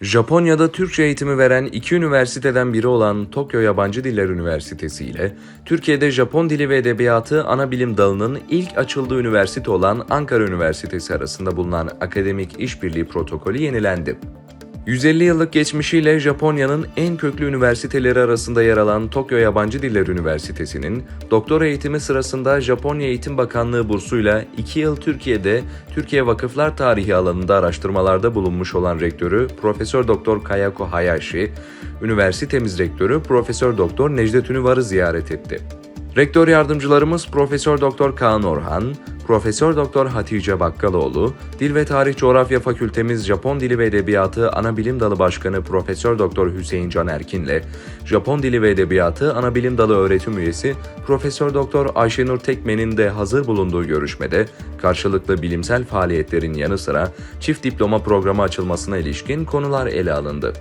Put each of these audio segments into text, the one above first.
Japonya'da Türkçe eğitimi veren iki üniversiteden biri olan Tokyo Yabancı Diller Üniversitesi ile Türkiye'de Japon Dili ve Edebiyatı ana bilim dalının ilk açıldığı üniversite olan Ankara Üniversitesi arasında bulunan akademik işbirliği protokolü yenilendi. 150 yıllık geçmişiyle Japonya'nın en köklü üniversiteleri arasında yer alan Tokyo Yabancı Diller Üniversitesi'nin doktora eğitimi sırasında Japonya Eğitim Bakanlığı bursuyla 2 yıl Türkiye'de Türkiye Vakıflar Tarihi alanında araştırmalarda bulunmuş olan rektörü Profesör Doktor Kayako Hayashi, üniversitemiz rektörü Profesör Doktor Necdet Ünüvar'ı ziyaret etti. Rektör yardımcılarımız Profesör Doktor Kaan Orhan, Profesör Doktor Hatice Bakkaloğlu, Dil ve Tarih Coğrafya Fakültemiz Japon Dili ve Edebiyatı Ana Bilim Dalı Başkanı Profesör Doktor Hüseyin Can Erkin'le Japon Dili ve Edebiyatı Ana Bilim Dalı öğretim üyesi Profesör Doktor Ayşenur Tekmen'in de hazır bulunduğu görüşmede karşılıklı bilimsel faaliyetlerin yanı sıra çift diploma programı açılmasına ilişkin konular ele alındı.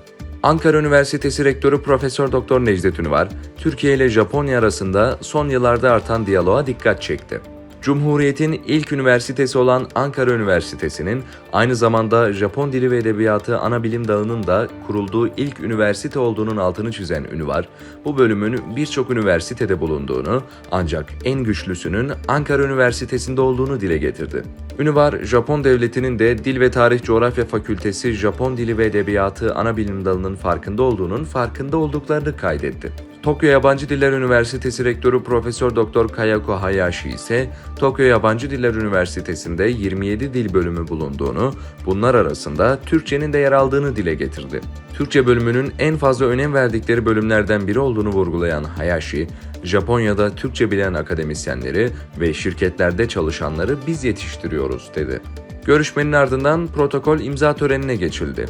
Ankara Üniversitesi Rektörü Profesör Doktor Necdet Ünüvar, Türkiye ile Japonya arasında son yıllarda artan diyaloğa dikkat çekti. Cumhuriyet'in ilk üniversitesi olan Ankara Üniversitesi'nin aynı zamanda Japon Dili ve Edebiyatı ana bilim dalının da kurulduğu ilk üniversite olduğunun altını çizen Ünüvar, bu bölümün birçok üniversitede bulunduğunu ancak en güçlüsünün Ankara Üniversitesi'nde olduğunu dile getirdi. Ünüvar, Japon Devleti'nin de Dil ve Tarih Coğrafya Fakültesi Japon Dili ve Edebiyatı ana bilim dalının farkında olduğunun farkında olduklarını kaydetti. Tokyo Yabancı Diller Üniversitesi Rektörü Profesör Doktor Kayako Hayashi ise Tokyo Yabancı Diller Üniversitesi'nde 27 dil bölümü bulunduğunu, bunlar arasında Türkçenin de yer aldığını dile getirdi. Türkçe bölümünün en fazla önem verdikleri bölümlerden biri olduğunu vurgulayan Hayashi, Japonya'da Türkçe bilen akademisyenleri ve şirketlerde çalışanları biz yetiştiriyoruz dedi. Görüşmenin ardından protokol imza törenine geçildi.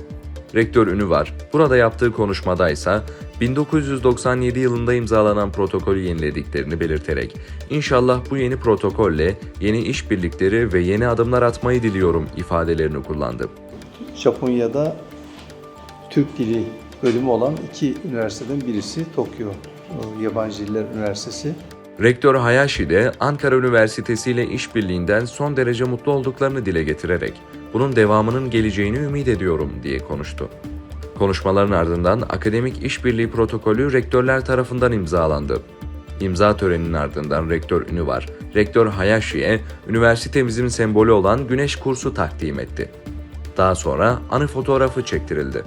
Rektör Ünüvar, burada yaptığı konuşmada ise 1997 yılında imzalanan protokolü yenilediklerini belirterek inşallah bu yeni protokolle yeni işbirlikleri ve yeni adımlar atmayı diliyorum ifadelerini kullandı. Japonya'da Türk Dili bölümü olan iki üniversiteden birisi Tokyo Yabancı Diller Üniversitesi. Rektör Hayashi de Ankara Üniversitesi ile işbirliğinden son derece mutlu olduklarını dile getirerek bunun devamının geleceğini ümit ediyorum diye konuştu. Konuşmaların ardından akademik işbirliği protokolü rektörler tarafından imzalandı. İmza töreninin ardından rektör Ünüvar, rektör Hayashi'ye üniversitemizin sembolü olan güneş kursu takdim etti. Daha sonra anı fotoğrafı çektirildi.